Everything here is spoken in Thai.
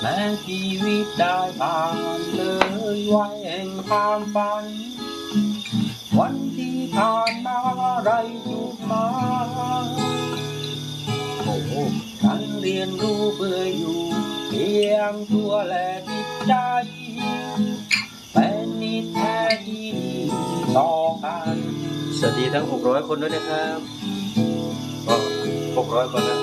แม้ชีวิตได้ผ่านเลยไว้แห่งความฝัน วันที่ผ่านมาไรจุดมาโอ้โหฉันเรียนรู้เพื่ออยู่เพียงตัวและจิตใจเป็นนิดแท้ที่ดีต่อกัน สวัสดีทั้ง 600 คนด้วยนะครับ ก็ 600 คนนะ